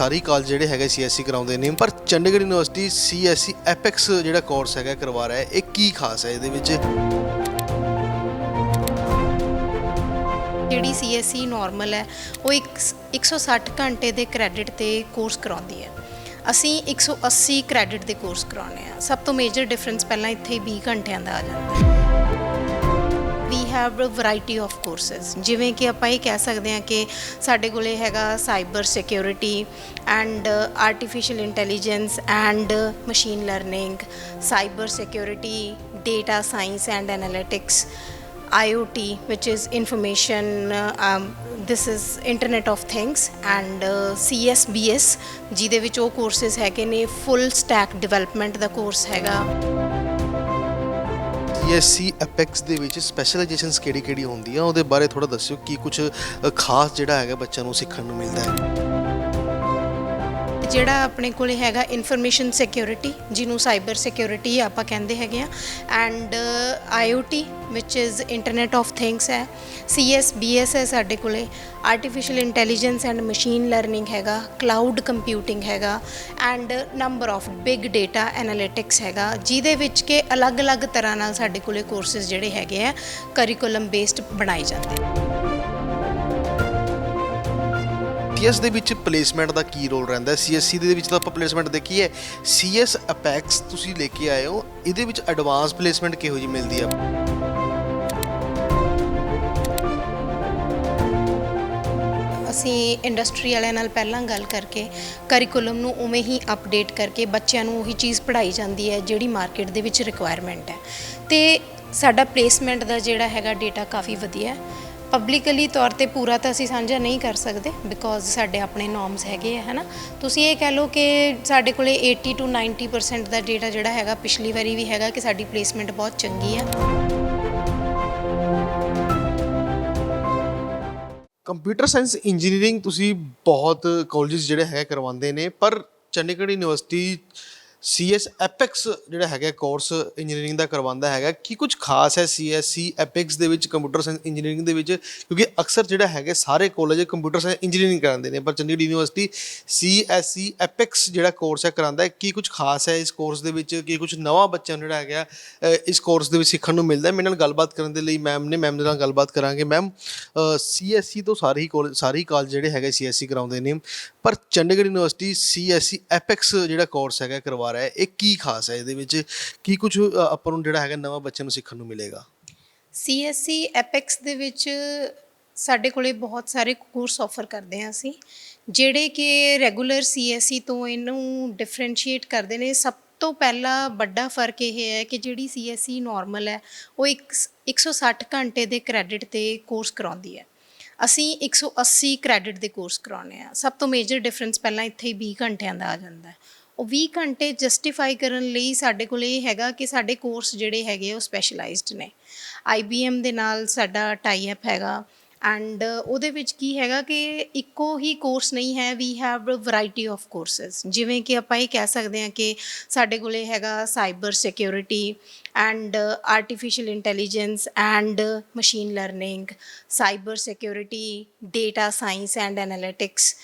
ਸਾਰੇ ਕਾਲਜ ਜਿਹੜੇ ਹੈਗੇ ਸੀਐਸਸੀ ਕਰਾਉਂਦੇ ਨੇ, ਪਰ ਚੰਡੀਗੜ੍ਹ ਯੂਨੀਵਰਸਿਟੀ ਸੀਐਸਸੀ ਐਪੈਕਸ ਜਿਹੜਾ ਕੋਰਸ ਹੈਗਾ, ਕਰਵਾ ਰਿਹਾ ਹੈ, ਇਹ ਕੀ ਖਾਸ ਹੈ ਇਹਦੇ ਵਿੱਚ? ਜਿਹੜੀ ਸੀਐਸਸੀ ਨਾਰਮਲ ਹੈ, ਉਹ ਇੱਕ 160 ਘੰਟੇ ਦੇ ਕ੍ਰੈਡਿਟ ਤੇ ਕੋਰਸ ਕਰਾਉਂਦੀ ਹੈ। ਅਸੀਂ 180 ਕ੍ਰੈਡਿਟ ਦੇ ਕੋਰਸ ਕਰਾਉਂਦੇ ਆ ਸਭ ਤੋਂ ਮੇਜਰ ਡਿਫਰੈਂਸ ਪਹਿਲਾਂ ਇੱਥੇ ਹੀ 20 ਘੰਟਿਆਂ ਦਾ ਆ ਜਾਂਦਾ ਹੈ। ਹੈਵ ਵੈਰਾਈਟੀ ਆਫ ਕੋਰਸਸ ਜਿਵੇਂ ਕਿ ਆਪਾਂ ਇਹ ਕਹਿ ਸਕਦੇ ਹਾਂ ਕਿ ਸਾਡੇ ਕੋਲੇ ਹੈਗਾ cyber security and artificial intelligence and machine learning cyber security data science and analytics IoT, which is information, uh, um, this is Internet of Things, and uh, CSBS, ਜਿਹਦੇ ਵਿੱਚ ਉਹ ਕੋਰਸਸ ਹੈਗੇ ਨੇ ਫੁੱਲ ਸਟੈਕ ਡਿਵੈਲਪਮੈਂਟ ਦਾ course ਹੈਗਾ। CSC apex ਦੇ ਵਿੱਚ ਸਪੈਸ਼ਲਾਈਜੇਸ਼ਨਸ ਕਿਹੜੀ ਕਿਹੜੀ ਹੁੰਦੀਆਂ? ਉਹਦੇ ਬਾਰੇ ਥੋੜਾ ਦੱਸਿਓ, ਕੀ ਕੁਝ ਖਾਸ ਜਿਹੜਾ ਹੈਗਾ ਬੱਚਿਆਂ ਨੂੰ ਸਿੱਖਣ ਨੂੰ ਮਿਲਦਾ ਹੈ? ਜਿਹੜਾ ਆਪਣੇ ਕੋਲੇ ਹੈਗਾ ਇਨਫੋਰਮੇਸ਼ਨ ਸਿਕਿਉਰਿਟੀ ਜਿਹਨੂੰ ਸਾਈਬਰ ਸਿਕਿਉਰਿਟੀ ਆਪਾਂ ਕਹਿੰਦੇ ਹੈਗੇ ਆ and IoT, which is internet of things ਹੈ CSBS ਹੈ ਸਾਡੇ ਕੋਲੇ artificial intelligence and machine learning ਹੈਗਾ ਕਲਾਊਡ ਕੰਪਿਊਟਿੰਗ ਹੈਗਾ and number of big data analytics ਹੈਗਾ, ਜਿਹਦੇ ਵਿੱਚ ਕਿ ਅਲੱਗ-ਅਲੱਗ ਤਰ੍ਹਾਂ ਨਾਲ ਸਾਡੇ ਕੋਲੇ ਕੋਰਸਸ ਜਿਹੜੇ ਹੈਗੇ ਆ ਕਰਿਕੂਲਮ ਬੇਸਡ ਬਣਾਏ ਜਾਂਦੇ ਆ। ਸੀਐਸ ਦੇ ਵਿੱਚ ਪਲੇਸਮੈਂਟ ਦਾ ਕੀ ਰੋਲ ਰਹਿੰਦਾ ਹੈ? ਸੀਐਸਸੀ ਦੇ ਵਿੱਚ ਤਾਂ ਆਪਾਂ ਪਲੇਸਮੈਂਟ ਦੇਖੀ ਹੈ ਸੀਐਸ ਐਪੈਕਸ ਤੁਸੀਂ ਲੈ ਕੇ ਆਏ ਹੋ। ਇਹਦੇ ਵਿੱਚ ਐਡਵਾਂਸ ਪਲੇਸਮੈਂਟ ਕਿਹੋ ਜਿਹੀ ਮਿਲਦੀ ਆ? ਅਸੀਂ ਇੰਡਸਟਰੀ ਵਾਲਿਆਂ ਨਾਲ ਪਹਿਲਾਂ ਗੱਲ ਕਰਕੇ ਕਰਿਕੂਲਮ ਨੂੰ ਉਵੇਂ ਹੀ ਅਪਡੇਟ ਕਰਕੇ ਬੱਚਿਆਂ ਨੂੰ ਉਹੀ ਚੀਜ਼ ਪੜ੍ਹਾਈ ਜਾਂਦੀ ਹੈ, ਜਿਹੜੀ ਮਾਰਕੀਟ ਦੇ ਵਿੱਚ ਰਿਕੁਆਇਰਮੈਂਟ ਹੈ। ਤੇ ਸਾਡਾ ਪਲੇਸਮੈਂਟ ਦਾ ਜਿਹੜਾ ਹੈਗਾ ਡੇਟਾ ਕਾਫੀ ਵਧੀਆ ਹੈ। ਪਬਲਿਕਲੀ ਤੌਰ ਤੇ ਪੂਰਾ ਤਾਂ ਅਸੀਂ ਸਾਂਝਾ ਨਹੀਂ ਕਰ ਸਕਦੇ ਬਿਕੋਜ਼ ਸਾਡੇ ਆਪਣੇ ਨੋਰਮਸ ਹੈਗੇ ਆ, ਹਨਾ? ਤੁਸੀਂ ਇਹ ਕਹਿ ਲਓ ਕਿ ਸਾਡੇ ਕੋਲੇ 80 ਟੂ 90% ਦਾ ਡੇਟਾ ਜਿਹੜਾ ਹੈਗਾ, ਪਿਛਲੀ ਵਾਰੀ ਵੀ ਹੈਗਾ ਕਿ ਸਾਡੀ ਪਲੇਸਮੈਂਟ ਬਹੁਤ ਚੰਗੀ ਆ। ਕੰਪਿਊਟਰ ਸਾਇੰਸ ਇੰਜੀਨੀਅਰਿੰਗ ਤੁਸੀਂ ਬਹੁਤ ਕਾਲਜਸ ਜਿਹੜੇ ਹੈ ਕਰਵਾਉਂਦੇ ਨੇ, ਪਰ ਚੰਡੀਗੜ੍ਹ ਯੂਨੀਵਰਸਿਟੀ ਸੀਐਸ ਐਪੈਕਸ ਜਿਹੜਾ ਹੈਗਾ ਕੋਰਸ ਇੰਜੀਨੀਅਰਿੰਗ ਦਾ ਕਰਵਾਉਂਦਾ ਹੈਗਾ ਕੀ ਕੁਝ ਖਾਸ ਹੈ ਸੀਐਸਸੀ ਐਪੈਕਸ ਦੇ ਵਿੱਚ ਕੰਪਿਊਟਰ ਸਾਇੰਸ ਇੰਜੀਨੀਅਰਿੰਗ ਦੇ ਵਿੱਚ? ਕਿਉਂਕਿ ਅਕਸਰ ਜਿਹੜਾ ਹੈਗਾ ਸਾਰੇ ਕਾਲਜ ਕੰਪਿਊਟਰ ਸਾਇੰਸ ਇੰਜੀਨੀਅਰਿੰਗ ਕਰਾਉਂਦੇ ਨੇ, ਪਰ ਚੰਡੀਗੜ੍ਹ ਯੂਨੀਵਰਸਿਟੀ ਸੀਐਸਸੀ ਐਪੈਕਸ ਜਿਹੜਾ ਕੋਰਸ ਹੈ ਕਰਾਉਂਦਾ ਹੈ। ਕੀ ਕੁਝ ਖਾਸ ਹੈ ਇਸ ਕੋਰਸ ਦੇ ਵਿੱਚ? ਕੀ ਕੁਝ ਨਵਾਂ ਬੱਚਿਆਂ ਨੂੰ ਜਿਹੜਾ ਹੈਗਾ ਇਸ ਕੋਰਸ ਦੇ ਵਿੱਚ ਸਿੱਖਣ ਨੂੰ ਮਿਲਦਾ ਹੈ? ਮੇਰੇ ਨਾਲ ਗੱਲਬਾਤ ਕਰਨ ਦੇ ਲਈ ਮੈਮ ਨੇ ਮੈਮ ਦੇ ਨਾਲ ਗੱਲਬਾਤ ਕਰਾਂਗੇ। ਮੈਮ ਸੀਐਸਸੀ ਤੋਂ ਸਾਰੇ ਹੀ ਕਾਲਜ ਸਾਰੇ ਹੀ ਕਾਲਜ ਜਿਹੜੇ ਹੈਗੇ ਸੀਐਸਸੀ ਕਰਾਉਂਦੇ ਨੇ। ਪਰ ਚੰਡੀਗੜ੍ਹ ਯੂਨੀਵਰਸਿਟੀ ਸੀਐਸਸੀ ਐਪੈਕਸ ਜਿਹੜਾ ਕੋਰਸ ਹੈਗਾ ਕਰਵਾ ਰਿਹਾ ਹੈ, ਇਹ ਕੀ ਖਾਸ ਹੈ ਇਹਦੇ ਵਿੱਚ? ਕੀ ਕੁਝ ਆਪਾਂ ਨੂੰ ਜਿਹੜਾ ਹੈਗਾ ਨਵਾਂ ਬੱਚਿਆਂ ਨੂੰ ਸਿੱਖਣ ਨੂੰ ਮਿਲੇਗਾ? ਸੀਐਸਸੀ ਐਪੈਕਸ ਦੇ ਵਿੱਚ ਸਾਡੇ ਕੋਲੇ ਬਹੁਤ ਸਾਰੇ ਕੋਰਸ ਆਫਰ ਕਰਦੇ ਹਾਂ ਅਸੀਂ, ਜਿਹੜੇ ਕਿ ਰੈਗੂਲਰ ਸੀਐਸਸੀ ਤੋਂ ਇਹਨੂੰ ਡਿਫਰੈਂਸ਼ੀਏਟ ਕਰਦੇ ਨੇ। ਸਭ ਤੋਂ ਪਹਿਲਾ ਵੱਡਾ ਫ਼ਰਕ ਇਹ ਹੈ ਕਿ ਜਿਹੜੀ ਸੀਐਸਸੀ ਨਾਰਮਲ ਹੈ, ਉਹ ਇੱਕ 160 ਘੰਟੇ ਦੇ ਕ੍ਰੈਡਿਟ ਤੇ ਕੋਰਸ ਕਰਾਉਂਦੀ ਹੈ। ਅਸੀਂ 180 ਕ੍ਰੈਡਿਟ ਦੇ ਕੋਰਸ ਕਰਾਉਂਦੇ ਆ ਸਭ ਤੋਂ ਮੇਜਰ ਡਿਫਰੈਂਸ ਪਹਿਲਾਂ ਇੱਥੇ ਹੀ 20 ਘੰਟਿਆਂ ਦਾ ਆ ਜਾਂਦਾ ਹੈ। ਉਹ 20 ਘੰਟੇ ਜਸਟੀਫਾਈ ਕਰਨ ਲਈ ਸਾਡੇ ਕੋਲ ਇਹ ਹੈਗਾ ਕਿ ਸਾਡੇ ਕੋਰਸ ਜਿਹੜੇ ਹੈਗੇ ਉਹ ਸਪੈਸ਼ਲਾਈਜ਼ਡ ਨੇ। IBM ਦੇ ਨਾਲ ਸਾਡਾ ਟਾਈ ਅਪ ਹੈਗਾ ਐਂਡ ਉਹਦੇ ਵਿੱਚ ਕੀ ਹੈਗਾ ਕਿ ਇੱਕੋ ਹੀ ਕੋਰਸ ਨਹੀਂ ਹੈ we have a variety of courses ਜਿਵੇਂ ਕਿ ਆਪਾਂ ਇਹ ਕਹਿ ਸਕਦੇ ਹਾਂ ਕਿ ਸਾਡੇ ਕੋਲੇ ਹੈਗਾ cyber security and artificial intelligence and machine learning cyber security data science and analytics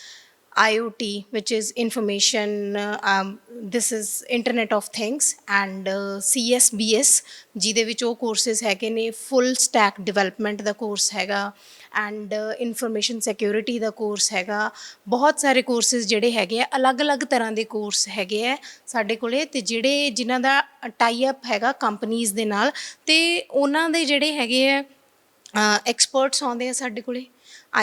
IoT, which is information, uh, um, this is Internet of Things, and uh, CSBS, ਜਿਹਦੇ ਵਿੱਚ ਉਹ ਕੋਰਸਸ ਹੈਗੇ ਨੇ ਫੁੱਲ ਸਟੈਕ ਡਿਵੈਲਪਮੈਂਟ ਦਾ course ਹੈਗਾ and information security ਦਾ course ਹੈਗਾ। ਬਹੁਤ ਸਾਰੇ ਕੋਰਸਸ ਜਿਹੜੇ ਹੈਗੇ ਆ ਅਲੱਗ-ਅਲੱਗ ਤਰ੍ਹਾਂ ਦੇ ਕੋਰਸ ਹੈਗੇ ਆ ਸਾਡੇ ਕੋਲੇ ਤੇ ਜਿਹੜੇ ਜਿਨ੍ਹਾਂ ਦਾ ਟਾਈ ਅਪ ਹੈਗਾ ਕੰਪਨੀਆਂ ਦੇ ਨਾਲ ਤੇ ਉਹਨਾਂ ਦੇ ਜਿਹੜੇ ਹੈਗੇ ਆ ਐਕਸਪਰਟਸ ਆਉਂਦੇ ਆ ਸਾਡੇ ਕੋਲੇ।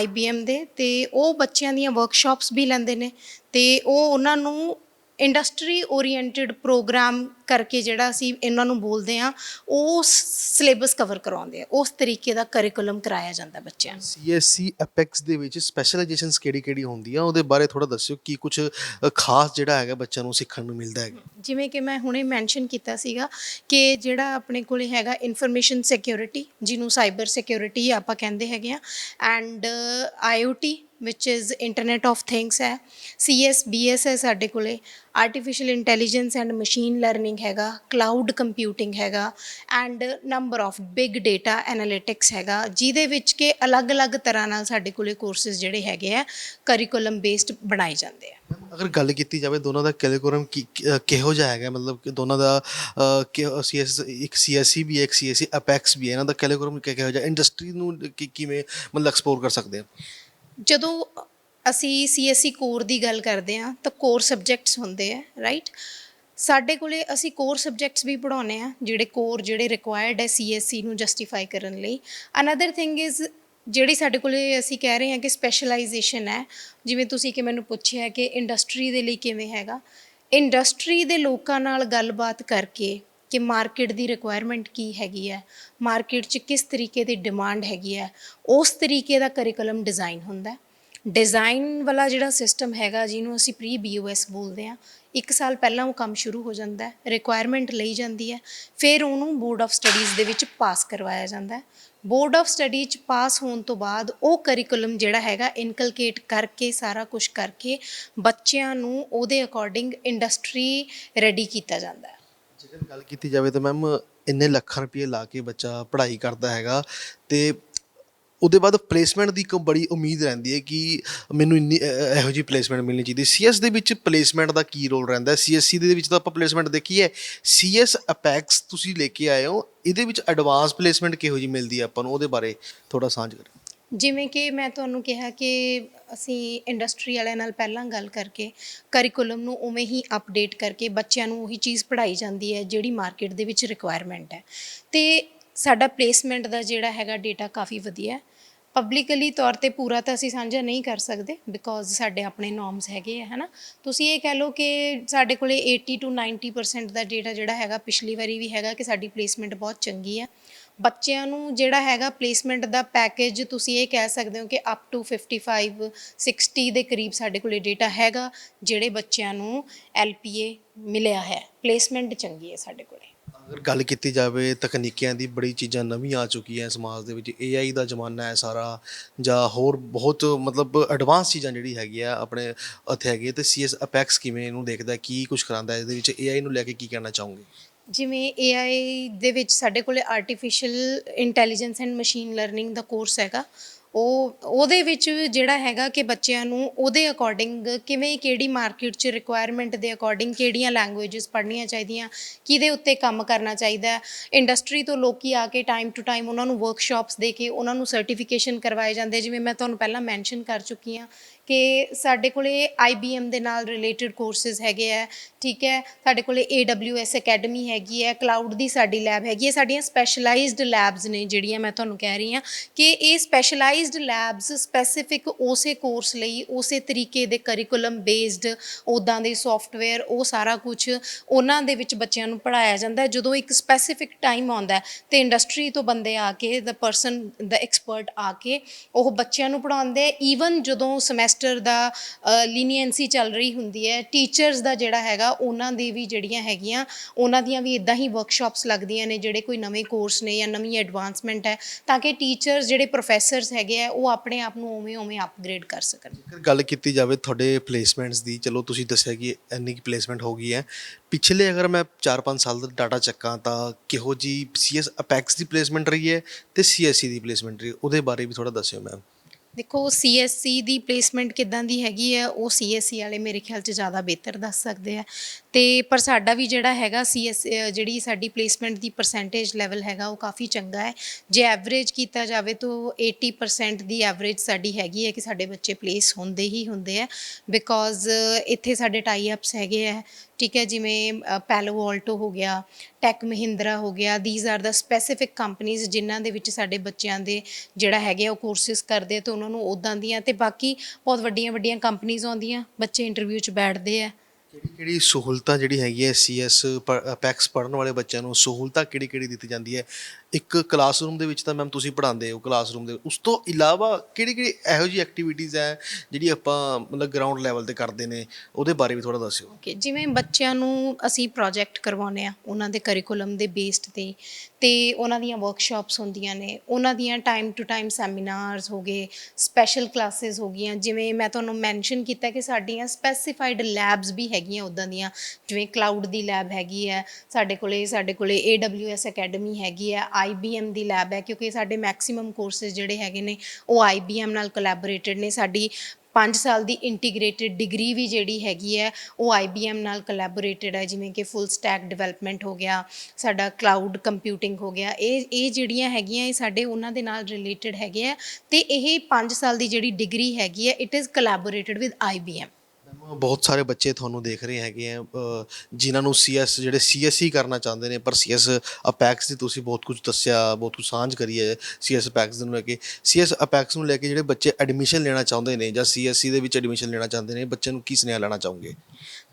IBM ਦੇ ਤੇ ਉਹ ਬੱਚਿਆਂ ਦੀਆਂ ਵਰਕਸ਼ਾਪਸ ਵੀ ਲੈਂਦੇ ਨੇ ਤੇ ਉਹ ਉਹਨਾਂ ਨੂੰ ਇੰਡਸਟਰੀ ਓਰੀਐਂਟਡ ਪ੍ਰੋਗਰਾਮ ਕਰਕੇ ਜਿਹੜਾ ਅਸੀਂ ਇਹਨਾਂ ਨੂੰ ਬੋਲਦੇ ਆ ਉਸ ਸਿਲੇਬਸ ਕਵਰ ਕਰਾਉਂਦੇ ਆ। ਉਸ ਤਰੀਕੇ ਦਾ ਕਰਿਕੂਲਮ ਕਰਾਇਆ ਜਾਂਦਾ ਬੱਚਿਆਂ ਨੂੰ। ਸੀਐਸਸੀ ਐਪੈਕਸ ਦੇ ਵਿੱਚ ਸਪੈਸ਼ਲਾਈਜੇਸ਼ਨਸ ਕਿਹੜੀ ਕਿਹੜੀ ਹੁੰਦੀਆਂ? ਉਹਦੇ ਬਾਰੇ ਥੋੜਾ ਦੱਸਿਓ ਕੀ ਕੁਝ ਖਾਸ ਜਿਹੜਾ ਹੈਗਾ ਬੱਚਿਆਂ ਨੂੰ ਸਿੱਖਣ ਨੂੰ ਮਿਲਦਾ ਹੈਗਾ। ਜਿਵੇਂ ਕਿ ਮੈਂ ਹੁਣੇ ਮੈਂਸ਼ਨ ਕੀਤਾ ਸੀਗਾ ਕਿ ਜਿਹੜਾ ਆਪਣੇ ਕੋਲੇ ਹੈਗਾ ਇਨਫੋਰਮੇਸ਼ਨ ਸਿਕਿਉਰਿਟੀ ਜਿਹਨੂੰ ਸਾਈਬਰ ਸਿਕਿਉਰਿਟੀ ਆਪਾਂ ਕਹਿੰਦੇ ਹੈਗੇ ਆ and IoT which is internet of things ਹੈ। CS BS ਹੈ ਸਾਡੇ ਕੋਲੇ। Artificial intelligence and machine learning ਹੈਗਾ। ਕਲਾਊਡ ਕੰਪਿਊਟਿੰਗ ਹੈਗਾ। And number of big data analytics ਹੈਗਾ। ਜਿਹਦੇ ਵਿੱਚ ਕਿ ਅਲੱਗ-ਅਲੱਗ ਤਰ੍ਹਾਂ ਨਾਲ ਸਾਡੇ ਕੋਲੇ ਕੋਰਸਸ ਜਿਹੜੇ ਹੈਗੇ ਆ ਕਰਿਕੂਲਮ ਬੇਸਡ ਬਣਾਏ ਜਾਂਦੇ ਆ। ਅਗਰ ਗੱਲ ਕੀਤੀ ਜਾਵੇ, ਦੋਨਾਂ ਦਾ ਕੈਲੀਕੁਲਮ ਕਿਹੋ ਜਿਹਾ ਹੈਗਾ? ਮਤਲਬ ਕਿ ਦੋਨਾਂ ਦਾ ਸੀਐਸ ਇੱਕ ਸੀਐਸਸੀ ਵੀ ਹੈ, ਇੱਕ ਸੀਐਸਸੀ ਅਪੈਕਸ ਵੀ ਹੈ। ਇਹਨਾਂ ਦਾ ਕੈਲੀਕੁਲਮ ਕਿਹੋ ਜਿਹਾ? ਇੰਡਸਟਰੀ ਨੂੰ ਕਿ- ਕਿਵੇਂ ਮਤਲਬ ਐਕਸਪਲੋਰ ਕਰ ਸਕਦੇ ਆ? ਜਦੋਂ ਅਸੀਂ ਸੀਐਸਸੀ ਕੋਰ ਦੀ ਗੱਲ ਕਰਦੇ ਹਾਂ, ਤਾਂ ਕੋਰ ਸਬਜੈਕਟਸ ਹੁੰਦੇ ਆ ਰਾਈਟ ਸਾਡੇ ਕੋਲੇ ਅਸੀਂ ਕੋਰ ਸਬਜੈਕਟਸ ਵੀ ਪੜਾਉਨੇ ਆ ਜਿਹੜੇ ਕੋਰ ਜਿਹੜੇ ਰਿਕੁਆਇਰਡ ਹੈ ਸੀਐਸਸੀ ਨੂੰ ਜਸਟੀਫਾਈ ਕਰਨ ਲਈ। ਅਨਦਰ ਥਿੰਗ ਇਜ਼ ਜਿਹੜੀ ਸਾਡੇ ਕੋਲੇ ਅਸੀਂ ਕਹਿ ਰਹੇ ਹਾਂ ਕਿ ਸਪੈਸ਼ਲਾਈਜੇਸ਼ਨ ਹੈ, ਜਿਵੇਂ ਤੁਸੀਂ ਕਿ ਮੈਨੂੰ ਪੁੱਛਿਆ ਕਿ ਇੰਡਸਟਰੀ ਦੇ ਲਈ ਕਿਵੇਂ ਹੈਗਾ? ਇੰਡਸਟਰੀ ਦੇ ਲੋਕਾਂ ਨਾਲ ਗੱਲਬਾਤ ਕਰਕੇ ਕਿ ਮਾਰਕੀਟ ਦੀ ਰਿਕੁਆਇਰਮੈਂਟ ਕੀ ਹੈਗੀ ਹੈ, ਮਾਰਕੀਟ 'ਚ ਕਿਸ ਤਰੀਕੇ ਦੀ ਡਿਮਾਂਡ ਹੈਗੀ ਹੈ, ਉਸ ਤਰੀਕੇ ਦਾ ਕਰਿਕੂਲਮ ਡਿਜ਼ਾਈਨ ਹੁੰਦਾ ਹੈ। ਡਿਜ਼ਾਈਨ ਵਾਲਾ ਜਿਹੜਾ ਸਿਸਟਮ ਹੈਗਾ ਜਿਹਨੂੰ ਅਸੀਂ ਪ੍ਰੀ ਬੀਓਐਸ ਬੋਲਦੇ ਆ ਇੱਕ ਸਾਲ ਪਹਿਲਾਂ ਉਹ ਕੰਮ ਸ਼ੁਰੂ ਹੋ ਜਾਂਦਾ ਹੈ ਰਿਕੁਆਇਰਮੈਂਟ ਲਈ ਜਾਂਦੀ ਹੈ, ਫਿਰ ਉਹਨੂੰ ਬੋਰਡ ਆਫ ਸਟੱਡੀਜ਼ ਦੇ ਵਿੱਚ ਪਾਸ ਕਰਵਾਇਆ ਜਾਂਦਾ ਹੈ। ਬੋਰਡ ਆਫ ਸਟੱਡੀ ਚ ਪਾਸ ਹੋਣ ਤੋਂ ਬਾਅਦ ਉਹ ਕਰਿਕੂਲਮ ਜਿਹੜਾ ਹੈਗਾ ਇਨਕਲਕੇਟ ਕਰਕੇ ਸਾਰਾ ਕੁਝ ਕਰਕੇ ਬੱਚਿਆਂ ਨੂੰ ਉਹਦੇ ਅਕੋਰਡਿੰਗ ਇੰਡਸਟਰੀ ਰੈਡੀ ਕੀਤਾ ਜਾਂਦਾ ਹੈ। ਜੇਕਰ ਗੱਲ ਕੀਤੀ ਜਾਵੇ ਤਾਂ ਮੈਮ ਇੰਨੇ ਲੱਖਾਂ ਰੁਪਏ ਲਾ ਕੇ ਬੱਚਾ ਪੜ੍ਹਾਈ ਕਰਦਾ ਹੈਗਾ ਤੇ ਉਹਦੇ ਬਾਅਦ ਪਲੇਸਮੈਂਟ ਦੀ ਇੱਕ ਬੜੀ ਉਮੀਦ ਰਹਿੰਦੀ ਹੈ ਕਿ ਮੈਨੂੰ ਇੰਨੀ, ਅ- ਇਹੋ ਜਿਹੀ ਪਲੇਸਮੈਂਟ ਮਿਲਣੀ ਚਾਹੀਦੀ। ਸੀਐਸ ਦੇ ਵਿੱਚ ਪਲੇਸਮੈਂਟ ਦਾ ਕੀ ਰੋਲ ਰਹਿੰਦਾ ਹੈ? ਸੀਐਸਸੀ ਦੇ ਵਿੱਚ ਤਾਂ ਆਪਾਂ ਪਲੇਸਮੈਂਟ ਦੇਖੀ ਹੈ ਸੀਐਸ ਅਪੈਕਸ ਤੁਸੀਂ ਲੈ ਕੇ ਆਏ ਹੋ, ਇਹਦੇ ਵਿੱਚ ਐਡਵਾਂਸ ਪਲੇਸਮੈਂਟ ਕਿਹੋ ਜਿਹੀ ਮਿਲਦੀ ਹੈ ਆਪਾਂ ਨੂੰ? ਉਹਦੇ ਬਾਰੇ ਥੋੜਾ ਸਾਂਝ ਕਰੋ ਜਿਵੇਂ ਕਿ ਮੈਂ ਤੁਹਾਨੂੰ ਕਿਹਾ ਕਿ ਅਸੀਂ ਇੰਡਸਟਰੀ ਵਾਲਿਆਂ ਨਾਲ ਪਹਿਲਾਂ ਗੱਲ ਕਰਕੇ ਕਰਿਕੂਲਮ ਨੂੰ ਉਵੇਂ ਹੀ ਅਪਡੇਟ ਕਰਕੇ ਬੱਚਿਆਂ ਨੂੰ ਉਹੀ ਚੀਜ਼ ਪੜ੍ਹਾਈ ਜਾਂਦੀ ਹੈ ਜਿਹੜੀ ਮਾਰਕੀਟ ਦੇ ਵਿੱਚ ਰਿਕੁਆਇਰਮੈਂਟ ਹੈ। ਤੇ ਸਾਡਾ ਪਲੇਸਮੈਂਟ ਦਾ ਜਿਹੜਾ ਹੈਗਾ ਡੇਟਾ ਕਾਫੀ ਵਧੀਆ ਹੈ। ਪਬਲਿਕਲੀ ਤੌਰ ਤੇ ਪੂਰਾ ਤਾਂ ਅਸੀਂ ਸਾਂਝਾ ਨਹੀਂ ਕਰ ਸਕਦੇ ਬਿਕੋਜ਼ ਸਾਡੇ ਆਪਣੇ ਨੋਰਮਸ ਹੈਗੇ ਆ, ਹਨਾ? ਤੁਸੀਂ ਇਹ ਕਹਿ ਲਓ ਕਿ ਸਾਡੇ ਕੋਲੇ 80 ਟੂ 90% ਦਾ ਡੇਟਾ ਜਿਹੜਾ ਹੈਗਾ ਪਿਛਲੀ ਵਾਰੀ ਵੀ ਹੈਗਾ ਕਿ ਸਾਡੀ ਪਲੇਸਮੈਂਟ ਬਹੁਤ ਚੰਗੀ ਹੈ। ਬੱਚਿਆਂ ਨੂੰ ਜਿਹੜਾ ਹੈਗਾ ਪਲੇਸਮੈਂਟ ਦਾ ਪੈਕੇਜ ਤੁਸੀਂ ਇਹ ਕਹਿ ਸਕਦੇ ਹੋ ਕਿ ਅਪ ਟੂ 55 60 ਦੇ ਕਰੀਬ ਸਾਡੇ ਕੋਲੇ ਡੇਟਾ ਹੈਗਾ, ਜਿਹੜੇ ਬੱਚਿਆਂ ਨੂੰ ਐਲਪੀਏ ਮਿਲਿਆ ਹੈ। ਪਲੇਸਮੈਂਟ ਚੰਗੀ ਹੈ ਸਾਡੇ ਕੋਲੇ। ਅਗਰ ਗੱਲ ਕੀਤੀ ਜਾਵੇ, ਤਕਨੀਕੀਆਂ ਦੀ ਬੜੀ ਚੀਜ਼ਾਂ ਨਵੀਂ ਆ ਚੁੱਕੀਆਂ ਸਮਾਜ ਦੇ ਵਿੱਚ। AI ਦਾ ਜ਼ਮਾਨਾ ਹੈ ਸਾਰਾ, ਜਾਂ ਹੋਰ ਬਹੁਤ ਮਤਲਬ ਐਡਵਾਂਸ ਚੀਜ਼ਾਂ ਜਿਹੜੀ ਹੈਗੀ ਆ ਆਪਣੇ ਉੱਥੇ ਹੈਗੀ ਹੈ ਤੇ CS ਅਪੈਕਸ ਕਿਵੇਂ ਇਹਨੂੰ ਦੇਖਦਾ, ਕੀ ਕੁਝ ਕਰਾਂਦਾ ਹੈ, ਇਹਦੇ ਵਿੱਚ AI ਨੂੰ ਲੈ ਕੇ ਕੀ ਕਹਿਣਾ ਚਾਹੋਗੇ? ਜਿਵੇਂ AI ਦੇ ਵਿੱਚ ਸਾਡੇ ਕੋਲੇ artificial intelligence and machine learning the course ਹੈਗਾ। ਉਹ, ਉਹਦੇ ਵਿੱਚ ਜਿਹੜਾ ਹੈਗਾ ਕਿ ਬੱਚਿਆਂ ਨੂੰ ਉਹਦੇ ਅਕੋਰਡਿੰਗ ਕਿਵੇਂ, ਕਿਹੜੀ ਮਾਰਕੀਟ 'ਚ ਰਿਕੁਆਇਰਮੈਂਟ ਦੇ ਅਕੋਰਡਿੰਗ ਕਿਹੜੀਆਂ ਲੈਂਗੁਏਜਸ ਪੜ੍ਹਨੀਆਂ ਚਾਹੀਦੀਆਂ, ਕਿਹਦੇ ਉੱਤੇ ਕੰਮ ਕਰਨਾ ਚਾਹੀਦਾ ਇੰਡਸਟਰੀ ਤੋਂ ਲੋਕੀ ਆ ਕੇ ਟਾਈਮ ਟੂ ਟਾਈਮ ਉਹਨਾਂ ਨੂੰ ਵਰਕਸ਼ਾਪਸ ਦੇ ਕੇ ਉਹਨਾਂ ਨੂੰ ਸਰਟੀਫਿਕੇਸ਼ਨ ਕਰਵਾਏ ਜਾਂਦੇ ਜਿਵੇਂ ਮੈਂ ਤੁਹਾਨੂੰ ਪਹਿਲਾਂ ਮੈਂਸ਼ਨ ਕਰ ਚੁੱਕੀ ਹਾਂ ਕਿ ਸਾਡੇ ਕੋਲੇ IBM ਦੇ ਨਾਲ ਰਿਲੇਟਡ ਕੋਰਸਸ ਹੈਗੇ ਆ, ਠੀਕ ਹੈ? ਸਾਡੇ ਕੋਲੇ AWS ਅਕੈਡਮੀ ਹੈਗੀ ਹੈ ਕਲਾਊਡ ਦੀ ਸਾਡੀ ਲੈਬ ਹੈਗੀ ਹੈ, ਸਾਡੀਆਂ ਸਪੈਸ਼ਲਾਈਜ਼ਡ ਲੈਬਸ ਨੇ ਜਿਹੜੀਆਂ ਮੈਂ ਤੁਹਾਨੂੰ ਕਹਿ ਰਹੀ ਹਾਂ ਕਿ ਇਹ ਸਪੈਸ਼ਲਾਈਜ਼ਡ ਲੈਬਸ ਸਪੈਸੀਫਿਕ ਉਸੇ ਕੋਰਸ ਲਈ, ਉਸੇ ਤਰੀਕੇ ਦੇ ਕਰਿਕੂਲਮ ਬੇਸਡ ਉਦਾਂ ਦੇ ਸੌਫਟਵੇਅਰ ਉਹ ਸਾਰਾ ਕੁਝ ਉਹਨਾਂ ਦੇ ਵਿੱਚ ਬੱਚਿਆਂ ਨੂੰ ਪੜਾਇਆ ਜਾਂਦਾ ਜਦੋਂ ਇੱਕ ਸਪੈਸੀਫਿਕ ਟਾਈਮ ਆਉਂਦਾ ਹੈ ਤੇ ਇੰਡਸਟਰੀ ਤੋਂ ਬੰਦੇ ਆ ਕੇ ਦਾ ਪਰਸਨ ਦਾ ਐਕਸਪਰਟ ਆ ਕੇ ਉਹ ਬੱਚਿਆਂ ਨੂੰ ਪੜਾਉਂਦੇ ਈਵਨ ਜਦੋਂ ਸਮੈਸਟਰ ਦਾ ਲੀਨੀਐਂਸੀ ਚੱਲ ਰਹੀ ਹੁੰਦੀ ਹੈ। ਟੀਚਰਸ ਦਾ ਜਿਹੜਾ ਹੈਗਾ, ਉਹਨਾਂ ਦੀ ਵੀ ਜਿਹੜੀਆਂ ਹੈਗੀਆਂ, ਉਹਨਾਂ ਦੀਆਂ ਵੀ ਇਦਾਂ ਹੀ ਵਰਕਸ਼ਾਪਸ ਲੱਗਦੀਆਂ ਨੇ, ਜਿਹੜੇ ਕੋਈ ਨਵੇਂ ਕੋਰਸ ਨੇ ਜਾਂ ਨਵੀਂ ਐਡਵਾਂਸਮੈਂਟ ਹੈ, ਤਾਂ ਕਿ ਟੀਚਰਸ ਜਿਹੜੇ ਪ੍ਰੋਫੈਸਰਸ ਹੈਗੇ ਆ, ਉਹ ਆਪਣੇ ਆਪ ਨੂੰ ਉਵੇਂ ਉਵੇਂ ਅਪਗ੍ਰੇਡ ਕਰ ਸਕਣ। ਜੇਕਰ ਗੱਲ ਕੀਤੀ ਜਾਵੇ ਤੁਹਾਡੇ ਪਲੇਸਮੈਂਟਸ ਦੀ, ਚਲੋ ਤੁਸੀਂ ਦੱਸਿਆ ਕਿ ਇੰਨੀ ਕੀ ਪਲੇਸਮੈਂਟ ਹੋ ਗਈ ਹੈ। ਪਿਛਲੇ ਅਗਰ ਮੈਂ 4-5 ਸਾਲ ਦਾ ਡਾਟਾ ਚੱਕਾਂ, ਤਾਂ ਕਿਹੋ ਜੀ CS ਅਪੈਕਸ ਦੀ ਪਲੇਸਮੈਂਟ ਰਹੀ ਹੈ ਤੇ CSC ਦੀ ਪਲੇਸਮੈਂਟ ਰਹੀ ਹੈ? ਉਹਦੇ ਬਾਰੇ ਵੀ ਥੋੜਾ ਦੱਸਿਓ ਮੈਮ ਦੇਖੋ CSC ਦੀ ਪਲੇਸਮੈਂਟ ਕਿੱਦਾਂ ਦੀ ਹੈਗੀ ਹੈ ਉਹ CSC ਵਾਲੇ ਮੇਰੇ ਖਿਆਲ 'ਚ ਜ਼ਿਆਦਾ ਬਿਹਤਰ ਦੱਸ ਸਕਦੇ ਆ। ਤੇ ਪਰ ਸਾਡਾ ਵੀ ਜਿਹੜਾ ਹੈਗਾ CS ਅ, ਜਿਹੜੀ ਸਾਡੀ ਪਲੇਸਮੈਂਟ ਦੀ ਪਰਸੈਂਟੇਜ ਲੈਵਲ ਹੈਗਾ ਉਹ ਕਾਫੀ ਚੰਗਾ ਹੈ। ਜੇ ਐਵਰੇਜ ਕੀਤਾ ਜਾਵੇ ਤਾਂ 80% ਦੀ ਐਵਰੇਜ ਸਾਡੀ ਹੈਗੀ ਹੈ ਕਿ ਸਾਡੇ ਬੱਚੇ ਪਲੇਸ ਹੁੰਦੇ ਹੀ ਹੁੰਦੇ ਆ। ਬਿਕੋਜ਼ ਇੱਥੇ ਸਾਡੇ ਟਾਈ ਅਪਸ ਹੈਗੇ ਆ ਠੀਕ ਹੈ ਜਿਵੇਂ ਪੈਲੋ ਆਲਟੋ ਹੋ ਗਿਆ ਟੈਕ ਮਹਿੰਦਰਾ ਹੋ ਗਿਆ ਥੀਸ ਆਰ ਦਾ ਸਪੈਸੀਫਿਕ ਕੰਪਨੀਆਂ ਜਿਨ੍ਹਾਂ ਦੇ ਵਿੱਚ ਸਾਡੇ ਬੱਚਿਆਂ ਦੇ ਜਿਹੜਾ ਹੈਗੇ ਆ, ਉਹ ਕੋਰਸਿਸ ਕਰਦੇ ਆ ਤੇ ਉਹਨਾਂ ਨੂੰ ਉਦਾਂ ਦੀਆਂ ਤੇ ਬਾਕੀ ਬਹੁਤ ਵੱਡੀਆਂ ਵੱਡੀਆਂ ਕੰਪਨੀਆਂ ਆਉਂਦੀਆਂ, ਬੱਚੇ ਇੰਟਰਵਿਊ 'ਚ ਬੈਠਦੇ ਆ। ਕਿਹੜੀ ਕਿਹੜੀ ਸਹੂਲਤਾਂ ਜਿਹੜੀ ਹੈਗੀ ਹੈ ਸੀਐਸ ਪੈਕਸ ਪੜਨ ਵਾਲੇ ਬੱਚਿਆਂ ਨੂੰ ਸਹੂਲਤਾਂ ਕਿਹੜੀ ਕਿਹੜੀ ਦਿੱਤੀ ਜਾਂਦੀ ਹੈ? ਇੱਕ ਕਲਾਸਰੂਮ ਦੇ ਵਿੱਚ ਤਾਂ ਮੈਮ ਤੁਸੀਂ ਪੜ੍ਹਾਉਂਦੇ ਹੋ ਕਲਾਸਰੂਮ ਦੇ। ਉਸ ਤੋਂ ਇਲਾਵਾ ਕਿਹੜੀ ਕਿਹੜੀ ਇਹੋ ਜਿਹੀ ਐਕਟੀਵਿਟੀਜ਼ ਹੈ ਜਿਹੜੀ ਆਪਾਂ ਮਤਲਬ ਗਰਾਊਂਡ ਲੈਵਲ ਤੇ ਕਰਦੇ ਨੇ? ਉਹਦੇ ਬਾਰੇ ਵੀ ਥੋੜਾ ਦੱਸਿਓ। ਓਕੇ ਜਿਵੇਂ ਬੱਚਿਆਂ ਨੂੰ ਅਸੀਂ ਪ੍ਰੋਜੈਕਟ ਕਰਵਾਉਂਦੇ ਆ ਉਹਨਾਂ ਦੇ ਕਰਿਕੂਲਮ ਦੇ ਬੇਸਡ ਤੇ। ਤੇ ਉਹਨਾਂ ਦੀਆਂ ਵਰਕਸ਼ਾਪਸ ਹੁੰਦੀਆਂ ਨੇ, ਉਹਨਾਂ ਦੀਆਂ ਟਾਈਮ ਟੂ ਟਾਈਮ ਸੈਮੀਨਾਰਸ ਹੋ ਗਏ ਸਪੈਸ਼ਲ ਕਲਾਸਿਸ ਹੋ ਗਈਆਂ, ਜਿਵੇਂ ਮੈਂ ਤੁਹਾਨੂੰ ਮੈਂਸ਼ਨ ਕੀਤਾ ਕਿ ਸਾਡੀਆਂ ਸਪੈਸੀਫਾਈਡ ਲੈਬਸ ਵੀ ਹੈਗੀਆਂ ਉਦਾਂ ਦੀਆਂ, ਜਿਵੇਂ ਕਲਾਊਡ ਦੀ ਲੈਬ ਹੈਗੀ ਹੈ, ਸਾਡੇ ਕੋਲੇ ਸਾਡੇ ਕੋਲੇ AWS ਅਕੈਡਮੀ ਹੈਗੀ ਹੈ IBM ਦੀ ਲੈਬ ਹੈ, ਕਿਉਂਕਿ ਸਾਡੇ ਮੈਕਸਿਮਮ ਕੋਰਸਸ ਜਿਹੜੇ ਹੈਗੇ ਨੇ, ਉਹ IBM ਨਾਲ ਕੋਲੈਬੋਰੇਟਡ ਨੇ, ਸਾਡੀ 5 ਸਾਲ ਦੀ ਇੰਟੀਗ੍ਰੇਟਿਡ ਡਿਗਰੀ ਵੀ ਜਿਹੜੀ ਹੈਗੀ ਹੈ, ਉਹ IBM ਨਾਲ ਕੋਲੈਬੋਰੇਟਡ ਹੈ, ਜਿਵੇਂ ਕਿ ਫੁੱਲ ਸਟੈਕ ਡਿਵੈਲਪਮੈਂਟ ਹੋ ਗਿਆ, ਸਾਡਾ ਕਲਾਊਡ ਕੰਪਿਊਟਿੰਗ ਹੋ ਗਿਆ, ਇਹ ਇਹ ਜਿਹੜੀਆਂ ਹੈਗੀਆਂ, ਇਹ ਸਾਡੇ ਉਹਨਾਂ ਦੇ ਨਾਲ ਰਿਲੇਟਡ ਹੈਗੇ ਆ, ਤੇ ਇਹ 5 ਸਾਲ ਦੀ ਜਿਹੜੀ ਡਿਗਰੀ ਹੈਗੀ ਹੈ it is collaborated with IBM ma'am ਬਹੁਤ ਸਾਰੇ ਬੱਚੇ ਤੁਹਾਨੂੰ ਦੇਖ ਰਹੇ ਹੈਗੇ ਆ ਅ, ਜਿਨ੍ਹਾਂ ਨੂੰ ਸੀਐਸ ਜਿਹੜੇ ਸੀਐਸਈ ਕਰਨਾ ਚਾਹੁੰਦੇ ਨੇ ਪਰ ਸੀਐਸ ਅਪੈਕਸ ਦੀ ਤੁਸੀਂ ਬਹੁਤ ਕੁਝ ਦੱਸਿਆ ਬਹੁਤ ਕੁਝ ਸਾਂਝ ਕਰੀ ਹੈ ਸੀਐਸ ਅਪੈਕਸ ਨੂੰ ਲੈ ਕੇ। ਸੀਐਸ ਅਪੈਕਸ ਨੂੰ ਲੈ ਕੇ ਜਿਹੜੇ ਬੱਚੇ ਐਡਮਿਸ਼ਨ ਲੈਣਾ ਚਾਹੁੰਦੇ ਨੇ ਜਾਂ ਸੀਐਸਈ ਦੇ ਵਿੱਚ ਐਡਮਿਸ਼ਨ ਲੈਣਾ ਚਾਹੁੰਦੇ ਨੇ ਬੱਚਿਆਂ ਨੂੰ ਕੀ ਸੁਨੇਹਾ ਲੈਣਾ ਚਾਹੋਗੇ?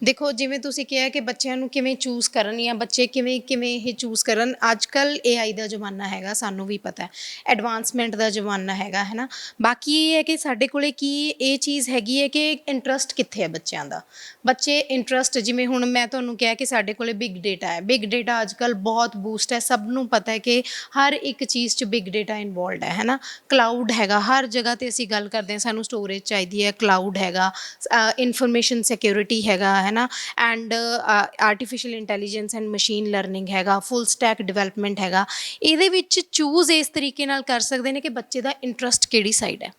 ਦੇਖੋ, ਜਿਵੇਂ ਤੁਸੀਂ ਕਿਹਾ ਕਿ ਬੱਚਿਆਂ ਨੂੰ ਕਿਵੇਂ ਚੂਜ਼ ਕਰਨ ਜਾਂ ਬੱਚੇ ਕਿਵੇਂ ਕਿਵੇਂ ਇਹ ਚੂਜ਼ ਕਰਨ ਅੱਜ ਕੱਲ AI ਦਾ ਜ਼ਮਾਨਾ ਹੈਗਾ, ਸਾਨੂੰ ਵੀ ਪਤਾ ਹੈ। ਐਡਵਾਂਸਮੈਂਟ ਦਾ ਜ਼ਮਾਨਾ ਹੈਗਾ, ਹੈ ਨਾ? ਬਾਕੀ ਇਹ ਹੈ ਕਿ ਸਾਡੇ ਕੋਲੇ ਕੀ ਇਹ ਚੀਜ਼ ਹੈਗੀ ਹੈ ਕਿ ਇੰਟਰਸਟ ਕਿੱਥੇ ਹੈ ਬੱਚਿਆਂ ਦਾ? ਬੱਚੇ ਇੰਟਰਸਟ ਜਿਵੇਂ ਹੁਣ ਮੈਂ ਤੁਹਾਨੂੰ ਕਿਹਾ ਕਿ ਸਾਡੇ ਕੋਲੇ ਬਿਗ ਡੇਟਾ ਹੈ। ਬਿਗ ਡੇਟਾ ਅੱਜ ਕੱਲ ਬਹੁਤ ਬੂਸਟ ਹੈ। ਸਭ ਨੂੰ ਪਤਾ ਹੈ ਕਿ ਹਰ ਇੱਕ ਚੀਜ਼ 'ਚ ਬਿਗ ਡੇਟਾ ਇਨਵੋਲਡ ਹੈ ਹੈ ਨਾ? ਕਲਾਊਡ ਹੈਗਾ, ਹਰ ਜਗ੍ਹਾ ਤੇ ਅਸੀਂ ਗੱਲ ਕਰਦੇ ਹਾਂ, ਸਾਨੂੰ ਸਟੋਰੇਜ ਚਾਹੀਦੀ ਹੈ। ਕਲਾਊਡ ਹੈਗਾ ਇਨਫੋਰਮੇਸ਼ਨ ਸਿਕਿਉਰਿਟੀ ਹੈਗਾ ਹੈ ਨਾ and artificial intelligence and machine learning ਹੈਗਾ ਫੁੱਲ ਸਟੈਕ ਡਿਵੈਲਪਮੈਂਟ ਹੈਗਾ। ਇਹਦੇ ਵਿੱਚ ਚੂਜ਼ ਇਸ ਤਰੀਕੇ ਨਾਲ ਕਰ ਸਕਦੇ ਨੇ ਕਿ ਬੱਚੇ ਦਾ ਇੰਟਰਸਟ ਕਿਹੜੀ ਸਾਈਡ ਹੈ।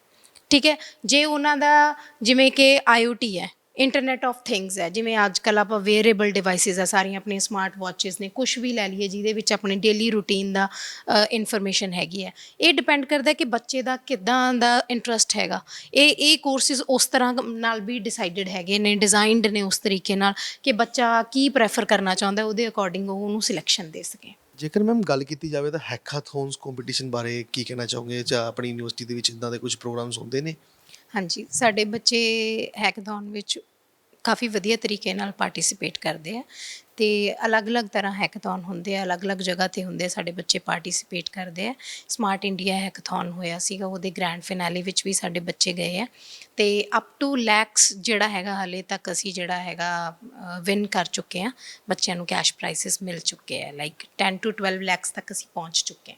ਠੀਕ ਹੈ? ਜੇ ਉਹਨਾਂ ਦਾ, ਜਿਵੇਂ ਕਿ IoT ਹੈ ਇੰਟਰਨੈਟ ਆਫ ਥਿੰਗਸ ਹੈ। ਜਿਵੇਂ ਅੱਜ ਕੱਲ ਆਪਾਂ ਵੇਅਰੇਬਲ ਡਿਵਾਈਸਿਸ ਆ ਸਾਰੀਆਂ ਆਪਣੀਆਂ ਸਮਾਰਟ ਵਾਚਸ ਨੇ ਕੁਝ ਵੀ ਲੈ ਲਈਏ, ਜਿਹਦੇ ਵਿੱਚ ਆਪਣੇ ਡੇਲੀ ਰੂਟੀਨ ਦਾ ਇਨਫੋਰਮੇਸ਼ਨ ਹੈਗੀ ਹੈ। ਇਹ ਡਿਪੈਂਡ ਕਰਦਾ ਕਿ ਬੱਚੇ ਦਾ ਕਿੱਦਾਂ ਦਾ ਇੰਟਰਸਟ ਹੈਗਾ। ਇਹ ਇਹ ਕੋਰਸਿਸ ਉਸ ਤਰ੍ਹਾਂ ਨਾਲ ਵੀ ਡਿਸਾਈਡਡ ਹੈਗੇ ਨੇ ਡਿਜ਼ਾਈਨਡ ਨੇ ਉਸ ਤਰੀਕੇ ਨਾਲ ਕਿ ਬੱਚਾ ਕੀ ਪ੍ਰੈਫਰ ਕਰਨਾ ਚਾਹੁੰਦਾ ਉਹਦੇ ਅਕੋਰਡਿੰਗ ਉਹ ਉਹਨੂੰ ਸਿਲੈਕਸ਼ਨ ਦੇ ਸਕੇ। ਜੇਕਰ ਮੈਮ ਗੱਲ ਕੀਤੀ ਜਾਵੇ ਤਾਂ ਹੈਕਾਥੌਨਸ ਕੰਪੀਟੀਸ਼ਨ ਬਾਰੇ ਕੀ ਕਹਿਣਾ ਚਾਹੋਗੇ ਜਾਂ ਆਪਣੀ ਯੂਨੀਵਰਸਿਟੀ ਦੇ ਵਿੱਚ ਇਦਾਂ ਦੇ ਕੁਝ ਪ੍ਰੋਗਰਾਮਸ ਹੁੰਦੇ ਨੇ? ਹਾਂਜੀ, ਸਾਡੇ ਬੱਚੇ ਹੈਕਥੋਨ ਵਿੱਚ ਕਾਫੀ ਵਧੀਆ ਤਰੀਕੇ ਨਾਲ ਪਾਰਟਿਸਿਪੇਟ ਕਰਦੇ ਆ ਤੇ ਅਲੱਗ-ਅਲੱਗ ਤਰ੍ਹਾਂ ਹੈਕਥੋਨ ਹੁੰਦੇ ਆ, ਅਲੱਗ-ਅਲੱਗ ਜਗ੍ਹਾ ਤੇ ਹੁੰਦੇ ਆ, ਸਾਡੇ ਬੱਚੇ ਪਾਰਟਿਸਿਪੇਟ ਕਰਦੇ ਆ। ਸਮਾਰਟ ਇੰਡੀਆ ਹੈਕਥੋਨ ਹੋਇਆ ਸੀਗਾ, ਉਹਦੇ ਗ੍ਰੈਂਡ ਫਿਨਾਲੇ ਵਿੱਚ ਵੀ ਸਾਡੇ ਬੱਚੇ ਗਏ ਆ। ਤੇ ਅਪ ਟੂ ਲੈਕਸ ਜਿਹੜਾ ਹੈਗਾ, ਹਲੇ ਤੱਕ ਅਸੀਂ ਜਿਹੜਾ ਹੈਗਾ ਵਿਨ ਕਰ ਚੁੱਕੇ ਆ। ਬੱਚਿਆਂ ਨੂੰ ਕੈਸ਼ ਪ੍ਰਾਈਸਸ ਮਿਲ ਚੁੱਕੇ ਆ ਲਾਈਕ 10 ਟੂ 12 ਲੈਕਸ ਤੱਕ ਅਸੀਂ ਪਹੁੰਚ ਚੁੱਕੇ ਆ।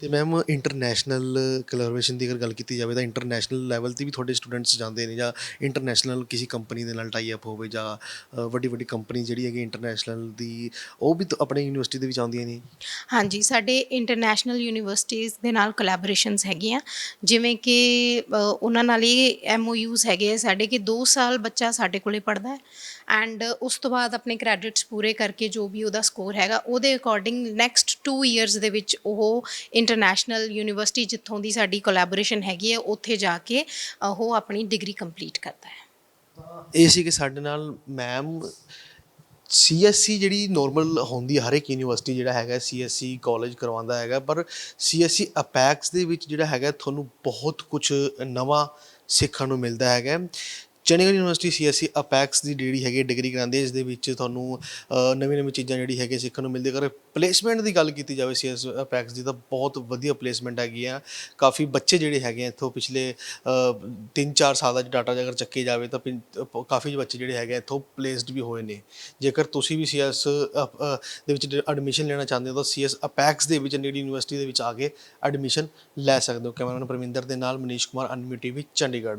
ਤੇ ਮੈਮ ਇੰਟਰਨੈਸ਼ਨਲ ਕੋਲੈਬੋਰੇਸ਼ਨ ਦੀ ਅਗਰ ਗੱਲ ਕੀਤੀ ਜਾਵੇ ਤਾਂ ਇੰਟਰਨੈਸ਼ਨਲ ਲੈਵਲ ਤੇ ਵੀ ਤੁਹਾਡੇ ਸਟੂਡੈਂਟਸ ਜਾਂਦੇ ਨੇ ਜਾਂ ਇੰਟਰਨੈਸ਼ਨਲ ਕਿਸੇ ਕੰਪਨੀ ਦੇ ਨਾਲ ਟਾਈ ਅਪ ਹੋਵੇ ਜਾਂ ਵੱਡੀ ਵੱਡੀ ਕੰਪਨੀ ਜਿਹੜੀ ਹੈਗੀ ਇੰਟਰਨੈਸ਼ਨਲ ਦੀ, ਉਹ ਵੀ ਤਾਂ ਆਪਣੇ ਯੂਨੀਵਰਸਿਟੀ ਦੇ ਵਿੱਚ ਆਉਂਦੀਆਂ ਨੇ? ਹਾਂਜੀ, ਸਾਡੇ ਇੰਟਰਨੈਸ਼ਨਲ ਯੂਨੀਵਰਸਿਟੀਜ਼ ਦੇ ਨਾਲ ਕੋਲੈਬੋਰੇਸ਼ਨਸ ਹੈਗੀਆਂ। ਜਿਵੇਂ ਕਿ ਉਹਨਾਂ ਨਾਲ ਇਹ ਐਮਓਯੂਜ਼ ਹੈਗੇ ਆ। ਸਾਡੇ ਕਿ 2 ਸਾਲ ਬੱਚਾ ਸਾਡੇ ਕੋਲੇ ਪੜਦਾ ਹੈ ਐਂਡ ਉਸ ਤੋਂ ਬਾਅਦ ਆਪਣੇ ਕ੍ਰੈਡਿਟਸ ਪੂਰੇ ਕਰਕੇ ਜੋ ਵੀ ਉਹਦਾ ਸਕੋਰ ਹੈਗਾ, ਉਹਦੇ ਅਕੋਰਡਿੰਗ ਨੈਕਸਟ 2 ਇਅਰਸ ਦੇ ਵਿੱਚ ਉਹ ਇੰਟਰਨੈਸ਼ਨਲ ਯੂਨੀਵਰਸਿਟੀ ਜਿੱਥੋਂ ਦੀ ਸਾਡੀ ਕੋਲੈਬੋਰੇਸ਼ਨ ਹੈਗੀ ਹੈ, ਉੱਥੇ ਜਾ ਕੇ ਉਹ ਆਪਣੀ ਡਿਗਰੀ ਕੰਪਲੀਟ ਕਰਦਾ ਹੈ। ਇਹ ਸੀ ਕਿ ਸਾਡੇ ਨਾਲ ਮੈਮ ਸੀਐਸਸੀ ਜਿਹੜੀ ਨਾਰਮਲ ਹੁੰਦੀ ਹਰ ਇੱਕ ਯੂਨੀਵਰਸਿਟੀ ਜਿਹੜਾ ਹੈਗਾ ਸੀਐਸਸੀ ਕਾਲਜ ਕਰਵਾਉਂਦਾ ਹੈਗਾ, ਪਰ ਸੀਐਸਸੀ ਅਪੈਕਸ ਦੇ ਵਿੱਚ ਜਿਹੜਾ ਹੈਗਾ, ਤੁਹਾਨੂੰ ਬਹੁਤ ਕੁਝ ਨਵਾਂ ਸਿੱਖਣ ਨੂੰ ਮਿਲਦਾ ਹੈਗਾ। ਚੰਡੀਗੜ੍ਹ ਯੂਨੀਵਰਸਿਟੀ ਸੀਐਸਸੀ ਅਪੈਕਸ ਦੀ ਜਿਹੜੀ ਹੈਗੀ ਡਿਗਰੀ ਕਰਾਉਂਦੀ ਹੈ ਇਸ ਦੇ ਵਿੱਚ ਤੁਹਾਨੂੰ ਨਵੀਂ ਨਵੀਂ ਚੀਜ਼ਾਂ ਜਿਹੜੀ ਹੈਗੀ ਸਿੱਖਣ ਨੂੰ ਮਿਲਦੀ ਅਗਰ ਪਲੇਸਮੈਂਟ ਦੀ ਗੱਲ ਕੀਤੀ ਜਾਵੇ ਸੀਐਸ ਅਪੈਕਸ ਦੀ, ਤਾਂ ਬਹੁਤ ਵਧੀਆ ਪਲੇਸਮੈਂਟ ਹੈਗੀ ਆ। ਕਾਫੀ ਬੱਚੇ ਜਿਹੜੇ ਹੈਗੇ ਆ ਇੱਥੋਂ ਪਿਛਲੇ 3-4 ਸਾਲਾਂ ਦਾ ਡਾਟਾ ਅਗਰ ਚੱਕੇ ਜਾਵੇ, ਤਾਂ ਪਿੰ- ਕਾਫੀ ਬੱਚੇ ਜਿਹੜੇ ਹੈਗੇ ਇੱਥੋਂ ਪਲੇਸਡ ਵੀ ਹੋਏ ਨੇ। ਜੇਕਰ ਤੁਸੀਂ ਵੀ ਸੀਐਸ ਦੇ ਵਿੱਚ ਐਡਮਿਸ਼ਨ ਲੈਣਾ ਚਾਹੁੰਦੇ ਹੋ, ਤਾਂ ਸੀਐਸ ਅਪੈਕਸ ਦੇ ਵਿੱਚ ਚੰਡੀਗੜ੍ਹ ਯੂਨੀਵਰਸਿਟੀ ਦੇ ਵਿੱਚ ਆ ਕੇ ਐਡਮਿਸ਼ਨ ਲੈ ਸਕਦੇ ਹੋ। ਕੈਮਰਾਮੈਨ ਪਰਮਿੰਦਰ ਦੇ ਨਾਲ ਮਨੀਸ਼ ਕੁਮਾਰ ਅਨਮੀ ਟੀਵੀ, ਚੰਡੀਗੜ੍ਹ।